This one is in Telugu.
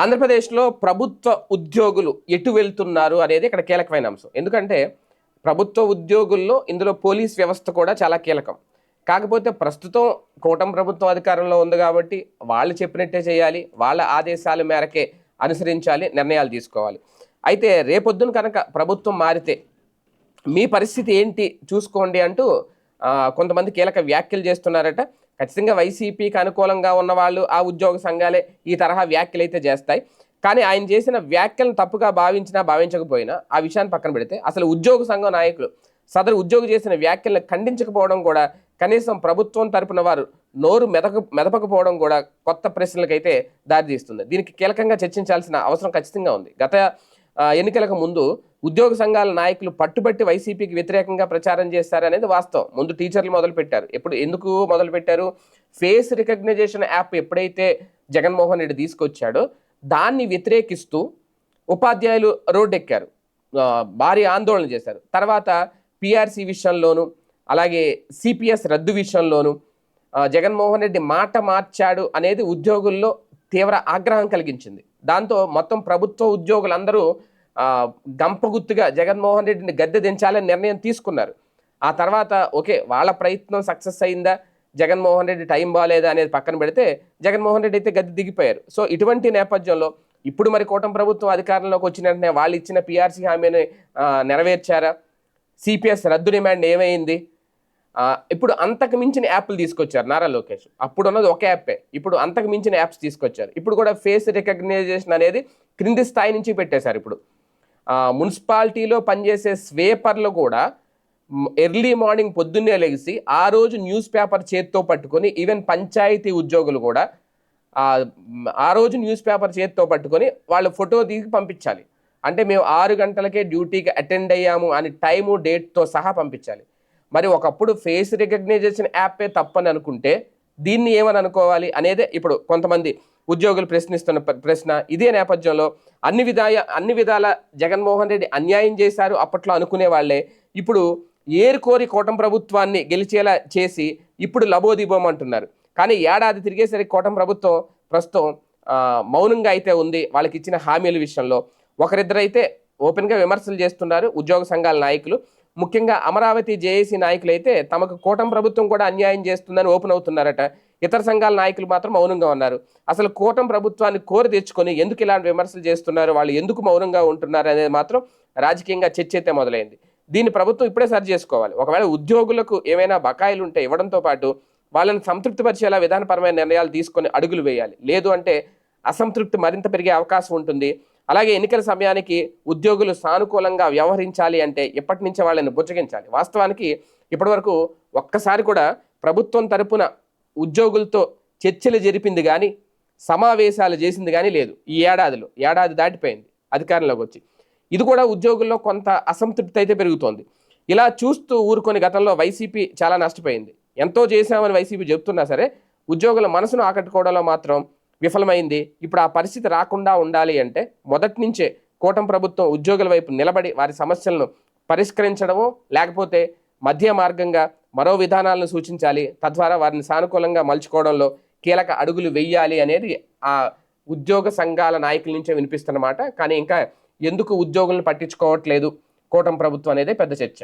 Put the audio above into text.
ఆంధ్రప్రదేశ్లో ప్రభుత్వ ఉద్యోగులు ఎటు వెళ్తున్నారు అనేది ఇక్కడ కీలకమైన అంశం. ఎందుకంటే ప్రభుత్వ ఉద్యోగుల్లో ఇందులో పోలీస్ వ్యవస్థ కూడా చాలా కీలకం. కాకపోతే ప్రస్తుతం కూటమి ప్రభుత్వం అధికారంలో ఉంది కాబట్టి వాళ్ళు చెప్పినట్టే చేయాలి వాళ్ళ ఆదేశాల మేరకే అనుసరించాలి నిర్ణయాలు తీసుకోవాలి. అయితే రేపొద్దున కనుక ప్రభుత్వం మారితే మీ పరిస్థితి ఏంటి చూసుకోండి అంటూ కొంతమంది కీలక వ్యాఖ్యలు చేస్తున్నారట. ఖచ్చితంగా వైసీపీకి అనుకూలంగా ఉన్న వాళ్ళు ఆ ఉద్యోగ సంఘాలే ఈ తరహా వ్యాఖ్యలు అయితే చేస్తాయి. కానీ ఆయన చేసిన వ్యాఖ్యలను తప్పుగా భావించినా భావించకపోయినా ఆ విషయాన్ని పక్కన పెడితే అసలు ఉద్యోగ సంఘం నాయకులు సదరు ఉద్యోగి చేసిన వ్యాఖ్యలను ఖండించకపోవడం కూడా కనీసం ప్రభుత్వం తరపున వారు నోరు మెదక మెదపకపోవడం కూడా కొత్త ప్రశ్నలకైతే దారితీస్తుంది. దీనికి కీలకంగా చర్చించాల్సిన అవసరం ఖచ్చితంగా ఉంది. గత ఎన్నికలకు ముందు ఉద్యోగ సంఘాల నాయకులు పట్టుబట్టి వైసీపీకి వ్యతిరేకంగా ప్రచారం చేస్తారనేది వాస్తవం. ముందు టీచర్లు మొదలుపెట్టారు. ఎప్పుడు ఎందుకు మొదలుపెట్టారు? ఫేస్ రికగ్నైజేషన్ యాప్ ఎప్పుడైతే జగన్మోహన్ రెడ్డి తీసుకొచ్చాడో దాన్ని వ్యతిరేకిస్తూ ఉపాధ్యాయులు రోడ్డెక్కారు. భారీ ఆందోళన చేశారు. తర్వాత పిఆర్సీ విషయంలోను అలాగే సిపిఎస్ రద్దు విషయంలోను జగన్మోహన్ రెడ్డి మాట మార్చాడు అనేది ఉద్యోగుల్లో తీవ్ర ఆగ్రహం కలిగించింది. దాంతో మొత్తం ప్రభుత్వ ఉద్యోగులందరూ గంపగుత్తుగా జగన్మోహన్ రెడ్డిని గద్దె దించాలని నిర్ణయం తీసుకున్నారు. ఆ తర్వాత ఓకే వాళ్ళ ప్రయత్నం సక్సెస్ అయిందా? జగన్మోహన్ రెడ్డి టైం బాగాలేదా అనేది పక్కన పెడితే జగన్మోహన్ రెడ్డి అయితే గద్దె దిగిపోయారు. సో ఇటువంటి నేపథ్యంలో ఇప్పుడు మరి కూటమి ప్రభుత్వం అధికారంలోకి వచ్చిన వెంటనే వాళ్ళు ఇచ్చిన పిఆర్సీ హామీని నెరవేర్చారా? సిపిఎస్ రద్దు డిమాండ్ ఏమైంది? ఇప్పుడు అంతకు మించిన యాప్లు తీసుకొచ్చారు నారా లోకేష్. అప్పుడు ఉన్నది ఒక యాపే. ఇప్పుడు అంతకు మించిన యాప్స్ తీసుకొచ్చారు. ఇప్పుడు కూడా ఫేస్ రికగ్నైజేషన్ అనేది క్రింది స్థాయి నుంచి పెట్టేశారు ఇప్పుడు. మున్సిపాలిటీలో పనిచేసే స్వేపర్లు కూడా ఎర్లీ మార్నింగ్ పొద్దున్నే లెగిసి ఆ రోజు న్యూస్ పేపర్ చేత్తో పట్టుకొని ఈవెన్ పంచాయతీ ఉద్యోగులు కూడా ఆ, ఆ రోజు న్యూస్ పేపర్ చేత్తో పట్టుకొని వాళ్ళు ఫోటో దిగి పంపించాలి. అంటే మేము ఆరు గంటలకే డ్యూటీకి అటెండ్ అయ్యాము అని టైము డేట్తో సహా పంపించాలి. మరి ఒకప్పుడు ఫేస్ రికగ్నైజేషన్ యాపే తప్పని అనుకుంటే దీన్ని ఏమని అనుకోవాలి అనేదే ఇప్పుడు కొంతమంది ఉద్యోగులు ప్రశ్నిస్తున్న ప్ర- ప్రశ్న ఇదే నేపథ్యంలో అన్ని విధాయ అన్ని విధాల జగన్మోహన్ రెడ్డి అన్యాయం చేశారు అప్పట్లో అనుకునే వాళ్ళే. ఇప్పుడు ఏరుకోరి కోటం ప్రభుత్వాన్ని గెలిచేలా చేసి ఇప్పుడు లబోదిబోం అంటున్నారు. కానీ ఏడాది తిరిగేసరికి కోటం ప్రభుత్వం ప్రస్తుతం మౌనంగా అయితే ఉంది వాళ్ళకి ఇచ్చిన హామీల విషయంలో. ఒకరిద్దరైతే ఓపెన్గా విమర్శలు చేస్తున్నారు ఉద్యోగ సంఘాల నాయకులు. ముఖ్యంగా అమరావతి జేఏసీ నాయకులు అయితే తమకు కూటమి ప్రభుత్వం కూడా అన్యాయం చేస్తుందని ఓపెన్ అవుతున్నారట. ఇతర సంఘాల నాయకులు మాత్రం మౌనంగా ఉన్నారు. అసలు కూటమి ప్రభుత్వాన్ని కోరి తెచ్చుకొని ఎందుకు ఇలాంటి విమర్శలు చేస్తున్నారు? వాళ్ళు ఎందుకు మౌనంగా ఉంటున్నారు అనేది మాత్రం రాజకీయంగా చర్చ అయితే మొదలైంది. దీన్ని ప్రభుత్వం ఇప్పుడే సరి చేసుకోవాలి. ఒకవేళ ఉద్యోగులకు ఏమైనా బకాయిలు ఉంటే ఇవ్వడంతో పాటు వాళ్ళని సంతృప్తిపరిచేలా విధానపరమైన నిర్ణయాలు తీసుకొని అడుగులు వేయాలి. లేదు అంటే అసంతృప్తి మరింత పెరిగే అవకాశం ఉంటుంది. అలాగే ఎన్నికల సమయానికి ఉద్యోగులు సానుకూలంగా వ్యవహరించాలి అంటే ఎప్పటి నుంచే వాళ్ళని బుజ్జగించాలి. వాస్తవానికి ఇప్పటివరకు ఒక్కసారి కూడా ప్రభుత్వం తరపున ఉద్యోగులతో చర్చలు జరిపింది కానీ సమావేశాలు చేసింది కానీ లేదు. ఈ ఏడాదిలో ఏడాది దాటిపోయింది అధికారంలోకి వచ్చి. ఇది కూడా ఉద్యోగుల్లో కొంత అసంతృప్తి అయితే పెరుగుతోంది. ఇలా చూస్తూ ఊరుకొని గతంలో వైసీపీ చాలా నష్టపోయింది. ఎంతో చేశామని వైసీపీ చెప్తున్నా సరే ఉద్యోగుల మనసును ఆకట్టుకోవడంలో మాత్రం విఫలమైంది. ఇప్పుడు ఆ పరిస్థితి రాకుండా ఉండాలి అంటే మొదటి నుంచే కూటమి ప్రభుత్వం ఉద్యోగుల వైపు నిలబడి వారి సమస్యలను పరిష్కరించడమో లేకపోతే మధ్య మార్గంగా మరో విధానాలను సూచించాలి. తద్వారా వారిని సానుకూలంగా మలుచుకోవడంలో కీలక అడుగులు వెయ్యాలి అనేది ఆ ఉద్యోగ సంఘాల నాయకుల నుంచే వినిపిస్తున్నమాట కానీ ఇంకా ఎందుకు ఉద్యోగులను పట్టించుకోవట్లేదు కూటమి ప్రభుత్వం అనేది పెద్ద చర్చ.